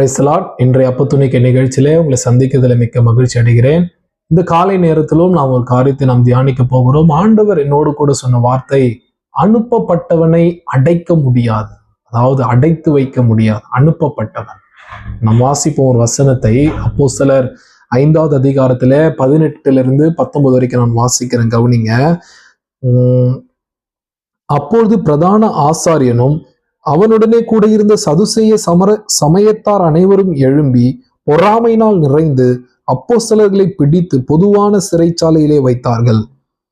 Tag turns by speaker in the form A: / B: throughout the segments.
A: பிரைஸ்லாட் இன்றைய அப்பத்துணிக்க நிகழ்ச்சியிலே உங்களை சந்திக்கிறதுல மிக்க மகிழ்ச்சி அடைகிறேன். இந்த காலை நேரத்திலும் நாம் ஒரு காரியத்தை நாம் தியானிக்க போகிறோம். ஆண்டவர் என்னோடு கூட சொன்ன வார்த்தை அனுப்பப்பட்டவனை அடைக்க முடியாது. அதாவது அடைத்து வைக்க முடியாது. அனுப்பப்பட்டவன். நாம் வாசிப்போம் ஒரு வசனத்தை. அப்போ சிலர் ஐந்தாவது அதிகாரத்துல பதினெட்டுல இருந்து பத்தொன்பது வரைக்கும் நான் வாசிக்கிறேன் கவனிங்க. உம், அப்பொழுது பிரதான ஆசாரியனும் அவனுடனே கூட இருந்த சதுசேய சமர சமயத்தார் அனைவரும் எழும்பி பொறாமையினால் நிறைந்து அப்போஸ்தலர்களை பிடித்து பொதுவான சிறைச்சாலையிலே வைத்தார்கள்.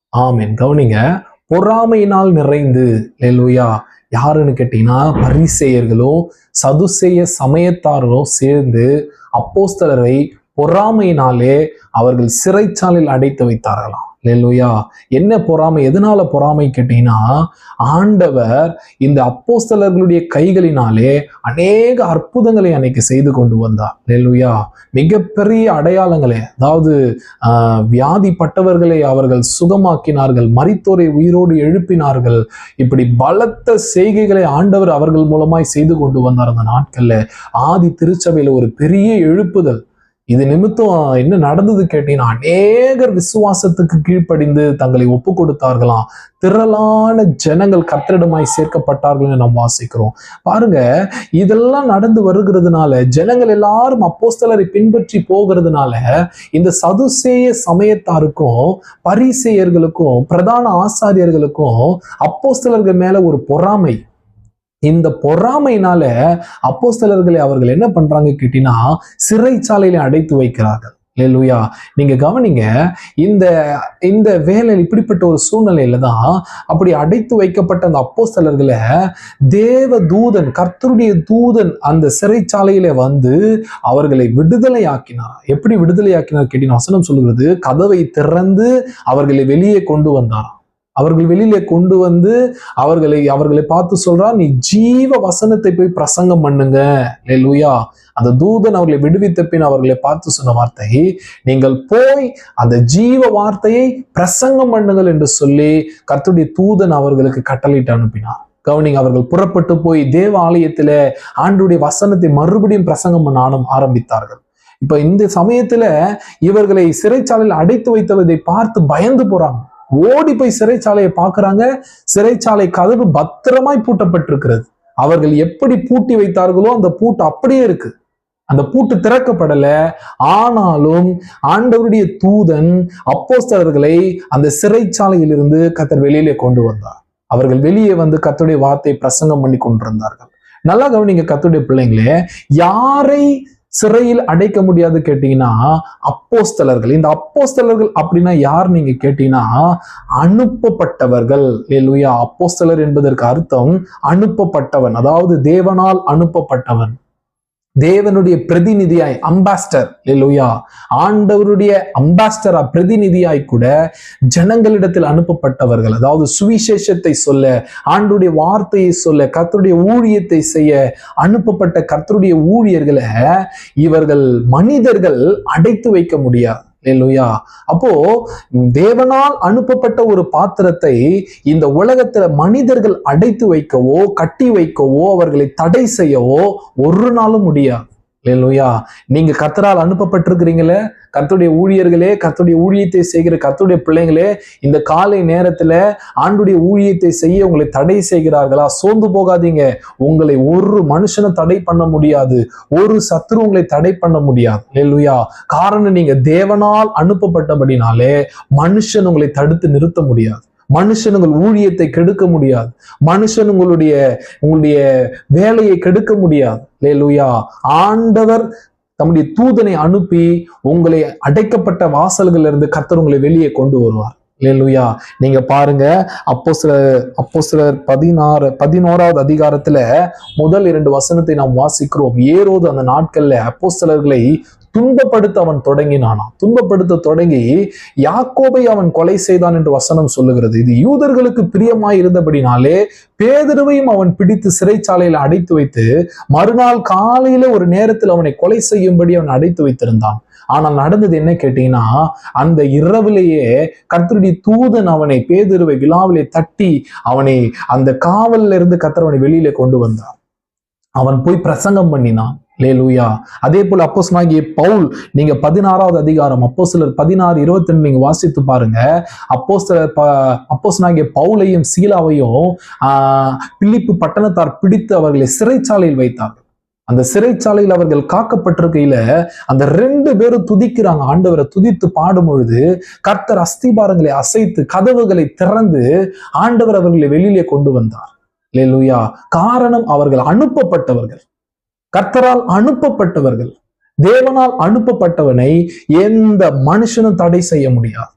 A: ஆமென். கவனிங்க. பொறாமையினால் நிறைந்து லேலுயா யாருன்னு கேட்டீங்கன்னா பரிசேயர்களும் சதுசேய சமயத்தாரும் சேர்ந்து அப்போஸ்தலரை பொறாமையினாலே அவர்கள் சிறைச்சாலையில் அடைத்து வைத்தார்களாம். லேலுயா என்ன பொறாமை? எதனால பொறாமை கேட்டீங்கன்னா ஆண்டவர் இந்த அப்போஸ்தலர்களுடைய கைகளினாலே அநேக அற்புதங்களை அன்னைக்கு செய்து கொண்டு வந்தார். லேலுயா மிகப்பெரிய அடையாளங்களை அதாவது வியாதிப்பட்டவர்களை அவர்கள் சுகமாக்கினார்கள் மரித்தோரை உயிரோடு எழுப்பினார்கள். இப்படி பலத்த செய்கைகளை ஆண்டவர் அவர்கள் மூலமாய் செய்து கொண்டு வந்தார் அந்த நாட்கள்ல. ஆதி திருச்சபையில ஒரு பெரிய எழுப்புதல் இது நிமித்தம் என்ன நடந்தது கேட்டீங்கன்னா அநேகர் விசுவாசத்துக்கு கீழ்ப்படிந்து தங்களை ஒப்பு கொடுத்தார்களாம் திரளான ஜனங்கள் கர்த்தரிடமாய் சேர்க்கப்பட்டார்கள் நாம் வாசிக்கிறோம். பாருங்க இதெல்லாம் நடந்து வருகிறதுனால ஜனங்கள் எல்லாரும் அப்போஸ்தலரை பின்பற்றி போகிறதுனால இந்த சதுசேய சமயத்தாருக்கும் பரிசேயர்களுக்கும் பிரதான ஆசாரியர்களுக்கும் அப்போஸ்தலர்கள் மேல ஒரு பொறாமை. இந்த பொறாமையினால அப்போஸ்தலர்களை அவர்கள் என்ன பண்றாங்க கேட்டீங்கன்னா சிறைச்சாலையில அடைத்து வைக்கிறார்கள். லேலுயா நீங்க கவனிங்க இந்த இந்த வேலையில் இப்படிப்பட்ட ஒரு சூழ்நிலையில தான் அப்படி அடைத்து வைக்கப்பட்ட அந்த அப்போஸ்தலர்களை தேவ தூதன் கர்த்தருடைய தூதன் அந்த சிறைச்சாலையில வந்து அவர்களை விடுதலை ஆக்கினார் எப்படி விடுதலை ஆக்கினார் கேட்டீங்கன்னா வசனம் சொல்லுகிறது கதவை திறந்து அவர்களை வெளியே கொண்டு வந்தார் அவர்கள் வெளியில கொண்டு வந்து அவர்களை அவர்களை பார்த்து சொல்றா நீ ஜீவ வசனத்தை போய் பிரசங்கம் பண்ணுங்க. லூயா அந்த தூதன் அவர்களை விடுவித்த பின் அவர்களை பார்த்து சொன்ன வார்த்தை நீங்கள் போய் அந்த ஜீவ வார்த்தையை பிரசங்கம் பண்ணுங்கள் என்று சொல்லி கர்த்துடைய தூதன் அவர்களுக்கு கட்டளையிட்டு அனுப்பினார். கவனிங் அவர்கள் புறப்பட்டு போய் தேவ ஆலயத்தில ஆண்டுடைய வசனத்தை மறுபடியும் பிரசங்கம் பண்ண ஆரம்பித்தார்கள். இப்ப இந்த சமயத்துல இவர்களை சிறைச்சாலையில் அடைத்து வைத்ததை பார்த்து பயந்து போறாங்க. ஓடி போய் சிறைச்சாலையை பார்க்கறாங்க. சிறைச்சாலை கதவு பத்திரமாய் பூட்டப்பட்டிருக்கிறது. அவர்கள் எப்படி பூட்டி வைத்தார்களோ அந்த பூட்டு அப்படியே இருக்கு. அந்த பூட்டு திறக்கப்படல. ஆனாலும் ஆண்டவருடைய தூதன் அப்போஸ்தலர்களை அந்த சிறைச்சாலையிலிருந்து கத்தர் வெளியிலே கொண்டு வந்தார். அவர்கள் வெளியே வந்து கர்த்தருடைய வார்த்தை பிரசங்கம் பண்ணி கொண்டிருந்தார்கள். நல்லா கவனிங்க கத்துடைய பிள்ளைங்களே யாரை சிறையில் அடைக்க முடியாது கேட்டீங்கன்னா அப்போஸ்தலர்கள். இந்த அப்போஸ்தலர்கள் அப்படின்னா யார் நீங்க கேட்டீங்கன்னா அனுப்பப்பட்டவர்கள். லேலுயா அப்போஸ்தலர் என்பதற்கு அர்த்தம் அனுப்பப்பட்டவன். அதாவது தேவனால் அனுப்பப்பட்டவன். தேவனுடைய பிரதிநிதியாய் அம்பாஸ்டர் இல்லையா ஆண்டவருடைய அம்பாஸ்டரா பிரதிநிதியாய் கூட ஜனங்களிடத்தில் அனுப்பப்பட்டவர்கள். அதாவது சுவிசேஷத்தை சொல்ல ஆண்டுடைய வார்த்தையை சொல்ல கர்த்தருடைய ஊழியத்தை செய்ய அனுப்பப்பட்ட கர்த்தருடைய ஊழியர்களை இவர்கள் மனிதர்கள் அடைத்து வைக்க முடியாது. லேலுயா அப்போ தேவனால் அனுப்பப்பட்ட ஒரு பாத்திரத்தை இந்த உலகத்துல மனிதர்கள் அடைத்து வைக்கவோ கட்டி வைக்கவோ அவர்களை தடை செய்யவோ ஒரு நாளும் முடியாது. லேலுயா நீங்க கர்த்தரால் அனுப்பப்பட்டிருக்கிறீங்களே கத்துடைய ஊழியர்களே கத்துடைய ஊழியத்தை செய்கிற கத்துடைய பிள்ளைங்களே இந்த காலை நேரத்துல ஆண்டுடைய ஊழியத்தை செய்ய உங்களை தடை செய்கிறார்களா? சோர்ந்து போகாதீங்க. உங்களை ஒரு மனுஷனை தடை பண்ண முடியாது. ஒரு சத்துரு உங்களை தடை பண்ண முடியாது. லேலுயா காரணம் நீங்க தேவனால் அனுப்பப்பட்டபடினாலே மனுஷன் உங்களை தடுத்து நிறுத்த முடியாது. மனுஷன் உங்கள் ஊழியத்தை கெடுக்க முடியாது. மனுஷன் உங்களுடைய உங்களுடைய வேலையை கெடுக்க முடியாது. லேலுயா ஆண்டவர் தம்முடைய தூதனை அனுப்பி உங்களை அடைக்கப்பட்ட வாசல்கள் இருந்து கர்த்தர் உங்களை வெளியே கொண்டு வருவார். லேலுயா நீங்க பாருங்க அப்போ சில அப்போ சிலர் பதினாறு பதினோராவது அதிகாரத்துல முதல் இரண்டு வசனத்தை நாம் வாசிக்கிறோம். ஏரோது அந்த நாட்கள்ல அப்போ சிலர்களை துன்பப்படுத்த அவன் தொடங்கினானா? துன்பப்படுத்த தொடங்கி யாக்கோபை அவன் கொலை செய்தான் என்று வசனம் சொல்லுகிறது. இது யூதர்களுக்கு பிரியமாய் இருந்தபடினாலே பேதருவையும் அவன் பிடித்து சிறைச்சாலையில் அடைத்து வைத்து மறுநாள் காலையில ஒரு நேரத்தில் அவனை கொலை செய்யும்படி அவன் அடைத்து வைத்திருந்தான். ஆனால் நடந்தது என்ன கேட்டீங்கன்னா அந்த இரவிலேயே கர்த்தருடைய தூதன் அவனை பேதுருவை விழாவிலே தட்டி அவனை அந்த காவல்ல இருந்து கர்த்தர் அவனை வெளியில கொண்டு வந்தான். அவன் போய் பிரசங்கம் பண்ணினான். லேலூயா அதே போல நாகிய பவுல் நீங்க பதினாறாவது அதிகாரம் அப்போ சிலர் பதினாறு இருபத்தி ரெண்டு நீங்க வாசித்து பாருங்க. அப்போ சிலர் நாகிய பவுலையும் சீலாவையும் ஆஹ் பிலிப்பு பட்டணத்தார் பிடித்து அவர்களை சிறைச்சாலையில் வைத்தார்கள் அந்த சிறைச்சாலையில் அவர்கள் காக்கப்பட்டிருக்கையில அந்த ரெண்டு பேரும் துதிக்கிறாங்க. ஆண்டவரை துதித்து பாடும் பொழுது கர்த்தர் அஸ்திபாரங்களை அசைத்து கதவுகளை திறந்து ஆண்டவர் அவர்களை வெளியிலே கொண்டு வந்தார். லேலூயா காரணம் அவர்கள் அனுப்பப்பட்டவர்கள். கர்த்தரால் அனுப்பப்பட்டவர்கள் தேவனால் அனுப்பப்பட்டவனை எந்த மனுஷனும் தடை செய்ய முடியாது.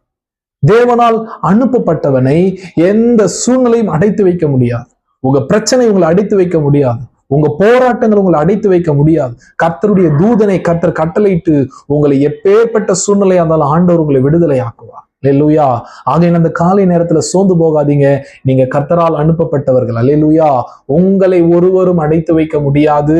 A: தேவனால் அனுப்பப்பட்டவனை எந்த சூழ்நிலையும் அடைத்து வைக்க முடியாது. உங்க பிரச்சனை உங்களை அடைத்து வைக்க முடியாது. உங்க போராட்டங்கள் உங்களை அடைத்து வைக்க முடியாது. கர்த்தருடைய தூதனை கர்த்தர் கட்டளையிட்டு உங்களை எப்பேற்பட்ட சூழ்நிலையா இருந்தாலும் ஆண்டவர் உங்களை விடுதலை ஆக்குவார் லெல்லுயா ஆகையின் அந்த காலை நேரத்துல சோர்ந்து போகாதீங்க. நீங்க கர்த்தரால் அனுப்பப்பட்டவர்கள். அல்லேலூயா உங்களை ஒருவரும் அடைத்து வைக்க முடியாது.